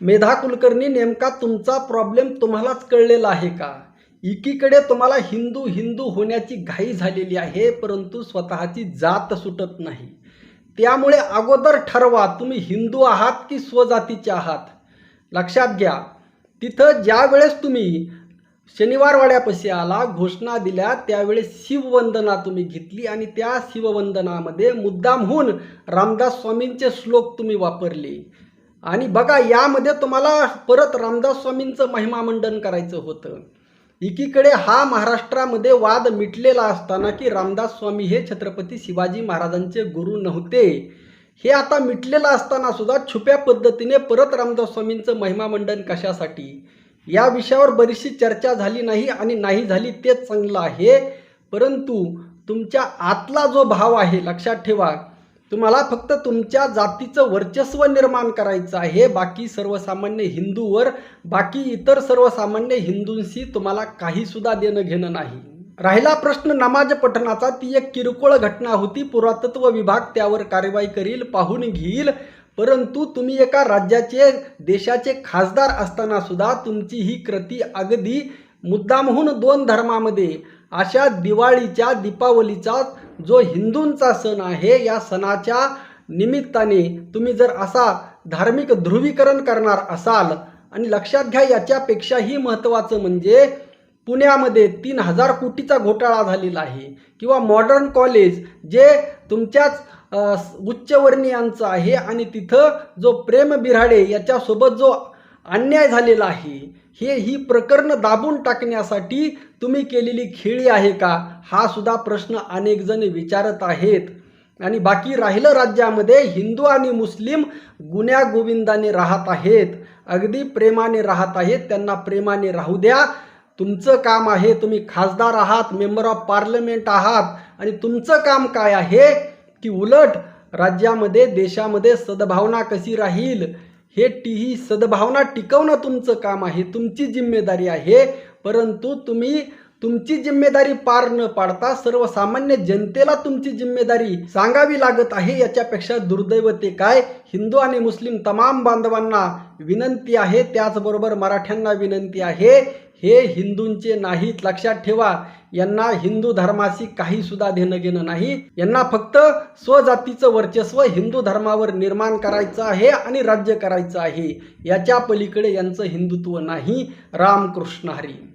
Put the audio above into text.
मेधा कुलकर्णी नेमका तुमचा प्रॉब्लेम तुम्हालाच कळलेला आहे का? एकीकडे तुम्हाला हिंदू हिंदू होण्याची घाई झालेली आहे परंतु स्वतःची जात सुटत नाही. त्यामुळे अगोदर ठरवा तुम्ही हिंदू आहात की स्वजातीचे आहात? लक्षात घ्या तिथं ज्या वेळेस तुम्ही शनिवारवाड्यापाशी आला घोषणा दिल्या त्यावेळेस शिववंदना तुम्ही घेतली आणि त्या शिववंदनामध्ये मुद्दामहून रामदास स्वामींचे श्लोक तुम्ही वापरले. आणि बघा यामध्ये तुम्हाला परत रामदास स्वामींचं महिमामंडन करायचं होतं. एकीकडे हा महाराष्ट्रामध्ये वाद मिटलेला असताना की रामदास स्वामी हे छत्रपती शिवाजी महाराजांचे गुरु नव्हते. हे आता मिटलेलं असताना सुद्धा छुप्या पद्धतीने परत रामदास स्वामींचं महिमामंडन कशासाठी? या विषयावर बरीचशी चर्चा झाली नाही आणि नाही झाली तेच चांगलं आहे. परंतु तुमच्या आतला जो भाव आहे लक्षात ठेवा तुम्हाला फक्त तुमच्या जातीचं वर्चस्व निर्माण करायचं आहे. बाकी सर्वसामान्य हिंदूवर बाकी इतर सर्वसामान्य हिंदूंशी तुम्हाला काहीसुद्धा देणं घेणं नाही. राहिला प्रश्न नमाज पठणाचा. ती एक किरकोळ घटना होती. पुरातत्व विभाग त्यावर कारवाई करील पाहून घेईल. परंतु तुम्ही एका राज्याचे देशाचे खासदार असताना सुद्धा तुमची ही कृती अगदी मुद्दामहून दोन धर्मामध्ये अशा दिवाळीच्या दीपावलीचा जो हिंदूंचा सण आहे या सणाच्या निमित्ताने तुम्ही जर असा धार्मिक ध्रुवीकरण करणार असाल आणि लक्षात घ्या याच्यापेक्षाही महत्त्वाचं म्हणजे पुण्यामध्ये तीन हजार कोटीचा घोटाळा झालेला आहे. किंवा मॉडर्न कॉलेज जे तुमच्याच उच्चवर्णीयांचं आहे आणि तिथं जो प्रेम बिराडे याच्यासोबत जो अन्याय झालेला आहे. हे ही प्रकरणं दाबून टाकण्यासाठी तुम्ही केलेली खेळी आहे का? हा सुद्धा प्रश्न अनेक जण विचारत आहेत. आणि बाकी राहिलं राज्यामध्ये हिंदू आणि मुस्लिम गुन्ह्या गोविंदाने राहत आहेत. अगदी प्रेमाने राहत आहेत. त्यांना प्रेमाने राहू द्या. तुमचं काम आहे तुम्ही खासदार आहात मेंबर ऑफ पार्लमेंट आहात. आणि तुमचं काम काय आहे? की उलट राज्यामध्ये देशामध्ये सद्भावना कशी राहील? हे टी ही सद्भावना टिकवणं तुमचं काम आहे तुमची जिम्मेदारी आहे. परंतु तुम्ही तुमची जिम्मेदारी पार न पाडता सर्वसामान्य जनतेला तुमची जिम्मेदारी सांगावी लागत आहे. याच्यापेक्षा दुर्दैव ते काय? हिंदू आणि मुस्लिम तमाम बांधवांना विनंती आहे. त्याचबरोबर मराठ्यांना विनंती आहे हे हिंदूंचे नाहीत. लक्षात ठेवा यांना हिंदू धर्माशी काही सुद्धा देणं घेणं नाही. यांना फक्त स्वजातीचं वर्चस्व हिंदू धर्मावर निर्माण करायचं आहे आणि राज्य करायचं आहे. याच्या पलीकडे यांचं हिंदुत्व नाही. रामकृष्ण हरी.